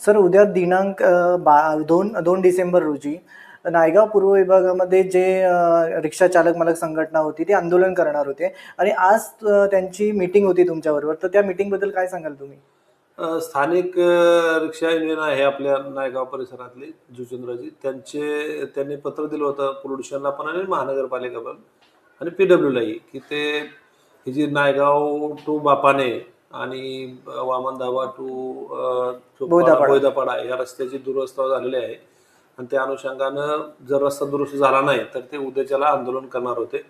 Sir उद्या दिनांक बा दोन दोन डिसेंबर रोजी नायगाव पूर्व विभागामध्ये जे रिक्षा चालक मालक संघटना होती ती आंदोलन करणार होते. आणि आज त्यांची मीटिंग होती तुमच्याबरोबर. तर त्या मीटिंगबद्दल काय सांगाल तुम्ही? स्थानिक रिक्षा युनियन आहे आपल्या नायगाव परिसरातली जुचंद्रजी. त्यांचे त्यांनी पत्र दिलं होतं पोल्युशनला पण आणि महानगरपालिका पण. आणि पी डब्ल्यूलाही की ते ही जी नायगाव टू बापाने आणि वामन धाबा टू बोयदापाडा. बोयदापाडा या रस्त्याची दुरवस्था झालेली आहे. आणि त्या अनुषंगानं जर रस्ता दुरुस्त झाला नाही तर ते उद्याच्याला आंदोलन करणार होते.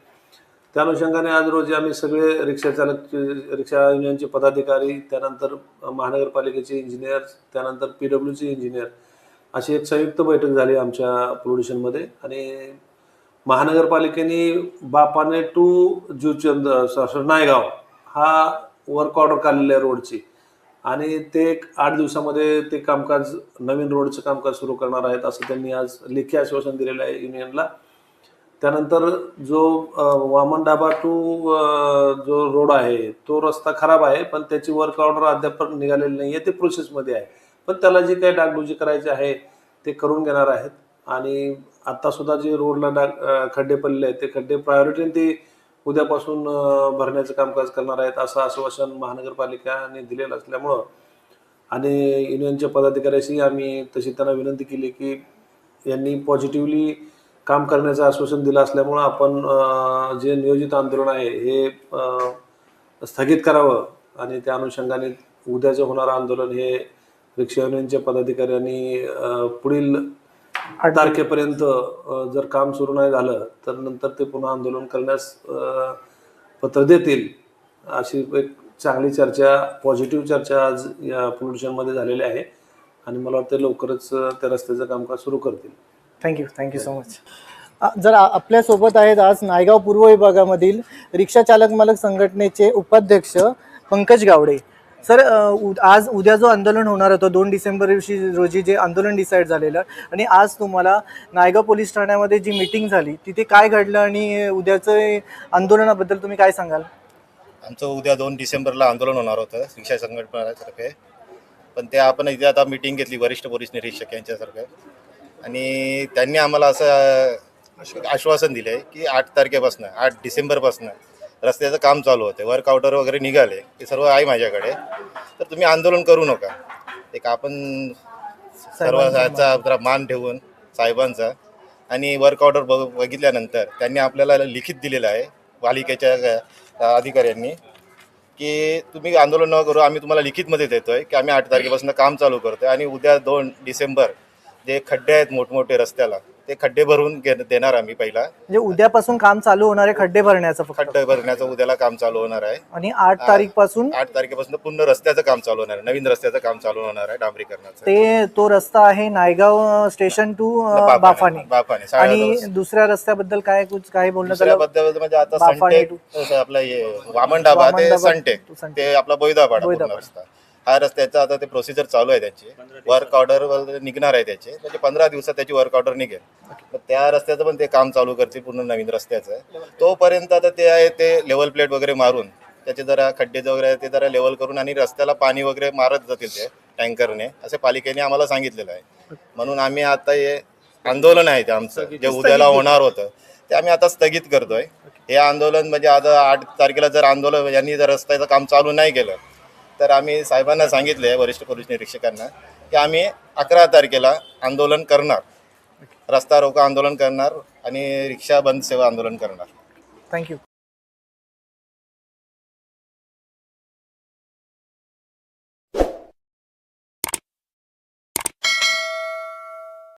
त्या अनुषंगाने आज रोजी आम्ही सगळे रिक्षा चालक रिक्षा युनियनचे पदाधिकारी त्यानंतर महानगरपालिकेचे इंजिनियर त्यानंतर पी डब्ल्यूचे इंजिनियर अशी एक संयुक्त बैठक झाली आमच्या पोल्युशनमध्ये आणि महानगरपालिकेने बापाने टू जुचंद नायगाव हा वर्क ऑर्डर काढलेली आहे रोडची आणि ते एक आठ दिवसामध्ये ते कामकाज नवीन रोडचं कामकाज सुरू करणार आहेत असं त्यांनी आज लेखी आश्वासन दिलेलं आहे युनियनला त्यानंतर जो वामन डाबा टू जो रोड आहे तो रस्ता खराब आहे पण त्याची वर्क ऑर्डर अद्याप निघालेली नाही आहे ते प्रोसेसमध्ये आहे. पण त्याला जी काही डागडुजी करायची आहे ते करून घेणार आहेत. आणि आत्तासुद्धा जे रोडला डाग खड्डे पडलेले आहेत ते खड्डे प्रायोरिटीने ते उद्यापासून भरण्याचं कामकाज करणार आहेत असं आश्वासन महानगरपालिकाने दिलेलं असल्यामुळं आणि युनियनच्या पदाधिकाऱ्याशी आम्ही तशी त्यांना विनंती केली की यांनी पॉझिटिव्हली काम करण्याचं आश्वासन दिलं असल्यामुळं आपण जे नियोजित आंदोलन आहे हे स्थगित करावं आणि त्या अनुषंगाने उद्याचं होणारं आंदोलन हे रिक्षा युनियनच्या पदाधिकाऱ्यांनी पुढील आठ तारखेपर्यंत जर काम सुरू नाही झालं तर नंतर ते पुन्हा आंदोलन करण्यास पत्र देतील अशी एक चांगली चर्चा पॉझिटिव्ह चर्चा आज या पोल्युशनमध्ये झालेली आहे. आणि मला वाटतं लवकरच त्या रस्त्याचं कामकाज सुरू करतील. थँक्यू थँक्यू सो मच जर आपल्यासोबत आहेत आज नायगाव पूर्व विभागामधील रिक्षा चालक मालक संघटनेचे उपाध्यक्ष पंकज गावडे. सर आज उद्या जो आंदोलन होणार होतं दोन डिसेंबर दिवशी रोजी जे आंदोलन डिसाईड झालेलं आणि आज तुम्हाला नायगाव पोलीस ठाण्यामध्ये जी मीटिंग झाली तिथे काय घडलं आणि उद्याचं आंदोलनाबद्दल तुम्ही काय सांगाल? आमचं उद्या दोन डिसेंबरला आंदोलन होणार होतं शिक्षा संघटनातर्फे. पण ते आपण इथे आता मीटिंग घेतली वरिष्ठ पोलीस निरीक्षक यांच्यातर्फे. आणि त्यांनी आम्हाला असं आश्वासन दिलं आहे की आठ तारखेपासून आठ डिसेंबरपासून रस्त्याचं काम चालू होते. वर्क आउटर वगैरे निघाले. ते सर्व आहे माझ्याकडे. तर तुम्ही आंदोलन करू नका. एक आपण सर्व ह्याचा जरा मान. ठेवून साहेबांचा आणि वर्क ऑर्डर बघ बघितल्यानंतर त्यांनी आपल्याला लिखित दिलेलं आहे पालिकेच्या अधिकाऱ्यांनी की तुम्ही आंदोलन न करू आम्ही तुम्हाला लिखितमध्ये देतोय की आम्ही आठ तारखेपासून काम चालू करतोय आणि उद्या दोन डिसेंबर जे खड्डे आहेत मोठमोठे रस्त्याला ते खड्डे भरून घे देणार आम्ही पहिला. म्हणजे उद्यापासून काम चालू होणार आहे खड्डे भरण्याचं फक्त. खड्डे भरण्याचं उद्याला काम चालू होणार आहे. आणि आठ तारीखपासून आठ तारखेपासून पूर्ण रस्त्याचं काम चालू होणार आहे. नवीन रस्त्याचं काम चालू होणार आहे डांबरीकरणाचं. ते तो रस्ता आहे नायगाव स्टेशन टू बाफाने. बाफाने. आणि दुसऱ्या रस्त्याबद्दल काय कुछ काय बोलणं दुसऱ्या झालं बद्दल म्हणजे आता बाफाने संटे आपलं हे वामन डाबा वामन ते डाबा संटे to संटे. ते आपला बोईदापाडा पूर्ण बोईदापाडा. रस्ता. हा रस्त्याचा आता ते प्रोसिजर चालू आहे त्याची. वर्क ऑर्डर निघणार आहे त्याचे. म्हणजे पंधरा दिवसात त्याची वर्क ऑर्डर निघेल. तर त्या रस्त्याचं पण ते काम चालू करतील पूर्ण नवीन रस्त्याचं. तोपर्यंत आता ते आहे ते लेवल प्लेट वगैरे मारून त्याचे जरा खड्डे वगैरे आहे ते जरा लेवल करून आणि रस्त्याला पाणी वगैरे मारत जातील ते टँकरने. असे पालिकेने आम्हाला सांगितलेलं आहे. म्हणून आम्ही आता हे आंदोलन आहे ते आमचं. जे उद्याला होणार होतं ते आम्ही आता स्थगित करतोय. हे आंदोलन म्हणजे आता आठ तारखेला जर आंदोलन यांनी जर रस्त्याचं काम चालू नाही केलं तर आम्ही साहेबांना सांगितले वरिष्ठ पोलीस निरीक्षकांना की आम्ही अकरा तारखेला आंदोलन करणार. रस्ता रोको आंदोलन करणार आणि रिक्षा बंद सेवा आंदोलन करणार. थँक्यू